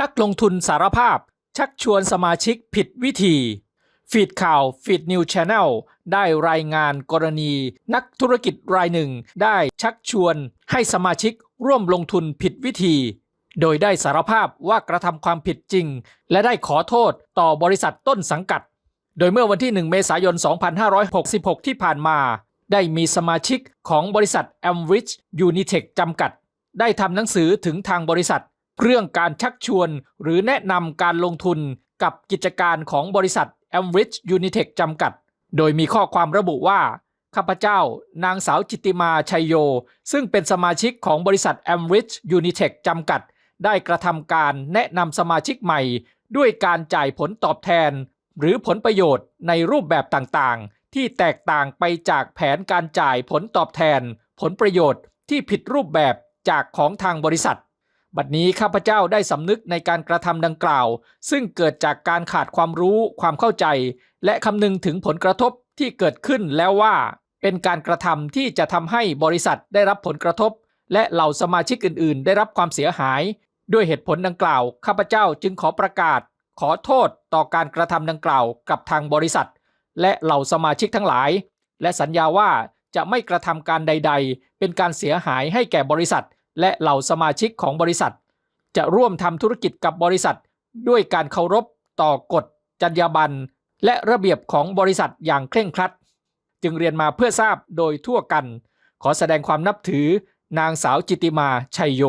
นักลงทุนสารภาพ ชักชวนสมาชิกผิดวิธี ฟีดข่าวฟีดนิวชแนลได้รายงานกรณี นักธุรกิจรายหนึ่งได้ชักชวนให้สมาชิกร่วมลงทุนผิดวิธี โดยได้สารภาพว่ากระทำความผิดจริง และได้ขอโทษต่อบริษัทต้นสังกัด โดยเมื่อวันที่ 1 เมษายน 2566 ที่ผ่านมา ได้มีสมาชิกของบริษัท a m r i c h Unitech จำกัด ได้ทำหนังสือถึงทางบริษัท เรื่องการชักชวนหรือแนะนำการลงทุนกับกิจการของบริษัท a m r i c h Unitech จำกัด โดยมีข้อความระบุว่า ข้าพเจ้านางสาวจิติมาชัยโย ซึ่งเป็นสมาชิกของบริษัท a m r i c h Unitech จำกัด ได้กระทำการแนะนำสมาชิกใหม่ ด้วยการจ่ายผลตอบแทน หรือผลประโยชน์ในรูปแบบต่างๆ ที่แตกต่างไปจากแผนการจ่ายผลตอบแทน ผลประโยชน์ที่ผิดรูปแบบจากของทางบริษัท บัดนี้ข้าพเจ้าได้สำนึกในการกระทำดังกล่าว ซึ่งเกิดจากการขาดความรู้ความเข้าใจ และคำนึงถึงผลกระทบที่เกิดขึ้นแล้วว่า เป็นการกระทำที่จะทำให้บริษัทได้รับผลกระทบ และเหล่าสมาชิกอื่น ๆ ได้รับความเสียหาย ด้วยเหตุผลดังกล่าว ข้าพเจ้าจึงขอประกาศ ขอโทษต่อการกระทำดังกล่าวกับทางบริษัท และเหล่าสมาชิกทั้งหลาย และสัญญาว่าจะไม่กระทำการใด ๆ เป็นการเสียหายให้แก่บริษัท และเหล่าสมาชิกของบริษัท จะร่วมทำธุรกิจกับบริษัท ด้วยการเคารพต่อกฎจรรยาบรรณและระเบียบของบริษัทอย่างเคร่งครัด จึงเรียนมาเพื่อทราบโดยทั่วกัน ขอแสดงความนับถือนางสาวจิตติมาชัยโย